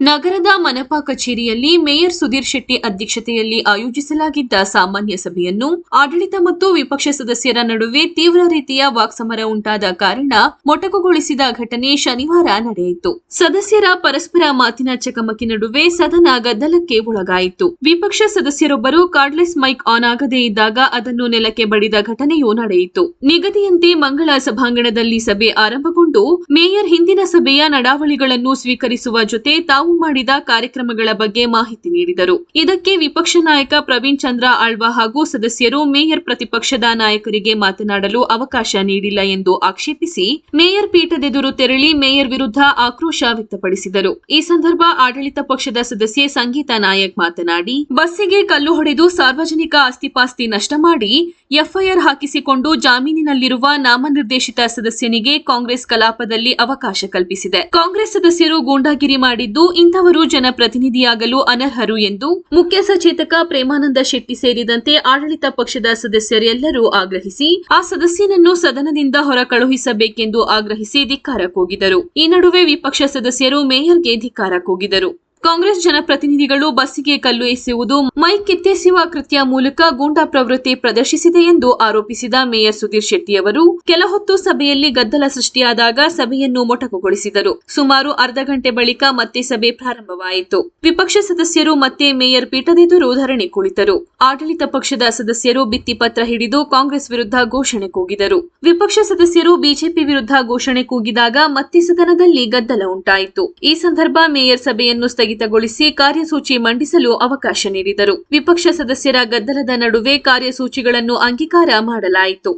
ನಗರದ ಮನಪಾ ಕಚೇರಿಯಲ್ಲಿ ಮೇಯರ್ ಸುಧೀರ್ ಶೆಟ್ಟಿ ಅಧ್ಯಕ್ಷತೆಯಲ್ಲಿ ಆಯೋಜಿಸಲಾಗಿದ್ದ ಸಾಮಾನ್ಯ ಸಭೆಯನ್ನು ಆಡಳಿತ ಮತ್ತು ವಿಪಕ್ಷ ಸದಸ್ಯರ ನಡುವೆ ತೀವ್ರ ರೀತಿಯ ವಾಕ್ಸಮರ ಉಂಟಾದ ಕಾರಣ ಮೊಟಕುಗೊಳಿಸಿದ ಘಟನೆ ಶನಿವಾರ ನಡೆಯಿತು. ಸದಸ್ಯರ ಪರಸ್ಪರ ಮಾತಿನ ಚಕಮಕಿ ನಡುವೆ ಸದನ ಗದ್ದಲಕ್ಕೆ ಒಳಗಾಯಿತು. ವಿಪಕ್ಷ ಸದಸ್ಯರೊಬ್ಬರು ಕಾರ್ಡ್ಲೆಸ್ ಮೈಕ್ ಆನ್ ಆಗದೇ ಇದ್ದಾಗ ಅದನ್ನು ನೆಲಕ್ಕೆ ಬಡಿದ ಘಟನೆಯೂ ನಡೆಯಿತು. ನಿಗದಿಯಂತೆ ಮಂಗಳ ಸಭಾಂಗಣದಲ್ಲಿ ಸಭೆ ಆರಂಭಗೊಂಡು ಮೇಯರ್ ಹಿಂದಿನ ಸಭೆಯ ನಡಾವಳಿಗಳನ್ನು ಸ್ವೀಕರಿಸುವ ಜೊತೆ ತಾವು ಮಾಡಿದ ಕಾರ್ಯಕ್ರಮಗಳ ಬಗ್ಗೆ ಮಾಹಿತಿ ನೀಡಿದರು. ಇದಕ್ಕೆ ವಿಪಕ್ಷ ನಾಯಕ ಪ್ರವೀಣ್ ಚಂದ್ರ ಆಳ್ವ ಹಾಗೂ ಸದಸ್ಯರು ಮೇಯರ್ ಪ್ರತಿಪಕ್ಷದ ನಾಯಕರಿಗೆ ಮಾತನಾಡಲು ಅವಕಾಶ ನೀಡಿಲ್ಲ ಎಂದು ಆಕ್ಷೇಪಿಸಿ ಮೇಯರ್ ಪೀಠದೆದುರು ತೆರಳಿ ಮೇಯರ್ ವಿರುದ್ಧ ಆಕ್ರೋಶ ವ್ಯಕ್ತಪಡಿಸಿದರು. ಈ ಸಂದರ್ಭ ಆಡಳಿತ ಪಕ್ಷದ ಸದಸ್ಯೆ ಸಂಗೀತಾ ನಾಯಕ್ ಮಾತನಾಡಿ, ಬಸ್ಸಿಗೆ ಕಲ್ಲು ಹೊಡೆದು ಸಾರ್ವಜನಿಕ ಆಸ್ತಿಪಾಸ್ತಿ ನಷ್ಟ ಮಾಡಿ ಎಫ್ಐಆರ್ ಹಾಕಿಸಿಕೊಂಡು ಜಾಮೀನಿನಲ್ಲಿರುವ ನಾಮನಿರ್ದೇಶಿತ ಸದಸ್ಯನಿಗೆ ಕಾಂಗ್ರೆಸ್ ಕಲಾಪದಲ್ಲಿ ಅವಕಾಶ ಕಲ್ಪಿಸಿದೆ. ಕಾಂಗ್ರೆಸ್ ಸದಸ್ಯರು ಗೂಂಡಾಗಿರಿ ಮಾಡಿದ್ದು ಇಂಥವರು ಜನಪ್ರತಿನಿಧಿಯಾಗಲು ಅನರ್ಹರು ಎಂದು ಮುಖ್ಯ ಸಚೇತಕ ಪ್ರೇಮಾನಂದ ಶೆಟ್ಟಿ ಸೇರಿದಂತೆ ಆಡಳಿತ ಪಕ್ಷದ ಸದಸ್ಯರೆಲ್ಲರೂ ಆಗ್ರಹಿಸಿ, ಆ ಸದಸ್ಯನನ್ನು ಸದನದಿಂದ ಹೊರ ಕಳುಹಿಸಬೇಕೆಂದು ಆಗ್ರಹಿಸಿ ಧಿಕ್ಕಾರ ಕೂಗಿದರು. ಈ ನಡುವೆ ವಿಪಕ್ಷ ಸದಸ್ಯರು ಮೇಯರ್ಗೆ ಧಿಕ್ಕಾರ ಕೂಗಿದರು. ಕಾಂಗ್ರೆಸ್ ಜನಪ್ರತಿನಿಧಿಗಳು ಬಸ್ಸಿಗೆ ಕಲ್ಲು ಎಸೆಯುವುದು ಮೈಕ್ ಕಿತ್ತೆಸೆಯುವ ಕೃತ್ಯ ಮೂಲಕ ಗೂಂಡಾ ಪ್ರವೃತ್ತಿ ಪ್ರದರ್ಶಿಸಿದೆ ಎಂದು ಆರೋಪಿಸಿದ ಮೇಯರ್ ಸುಧೀರ್ ಶೆಟ್ಟಿ ಅವರು ಕೆಲಹೊತ್ತು ಸಭೆಯಲ್ಲಿ ಗದ್ದಲ ಸೃಷ್ಟಿಯಾದಾಗ ಸಭೆಯನ್ನು ಮೊಟಕುಗೊಳಿಸಿದರು. ಸುಮಾರು ಅರ್ಧ ಗಂಟೆ ಬಳಿಕ ಮತ್ತೆ ಸಭೆ ಪ್ರಾರಂಭವಾಯಿತು. ವಿಪಕ್ಷ ಸದಸ್ಯರು ಮತ್ತೆ ಮೇಯರ್ ಪೀಠದೆದುರು ಧರಣಿ ಕುಳಿತರು. ಆಡಳಿತ ಪಕ್ಷದ ಸದಸ್ಯರು ಭಿತ್ತಿಪತ್ರ ಹಿಡಿದು ಕಾಂಗ್ರೆಸ್ ವಿರುದ್ಧ ಘೋಷಣೆ ಕೂಗಿದರು. ವಿಪಕ್ಷ ಸದಸ್ಯರು ಬಿಜೆಪಿ ವಿರುದ್ಧ ಘೋಷಣೆ ಕೂಗಿದಾಗ ಮತ್ತೆ ಸದನದಲ್ಲಿ ಗದ್ದಲ ಉಂಟಾಯಿತು. ಈ ಸಂದರ್ಭ ಮೇಯರ್ ಸಭೆಯನ್ನು ಸ್ಥಗಿತಗೊಳಿಸಿ ಕಾರ್ಯಸೂಚಿ ಮಂಡಿಸಲು ಅವಕಾಶ ನೀಡಿದರು. ವಿಪಕ್ಷ ಸದಸ್ಯರ ಗದ್ದಲದ ನಡುವೆ ಕಾರ್ಯಸೂಚಿಗಳನ್ನು ಅಂಗೀಕಾರ ಮಾಡಲಾಯಿತು.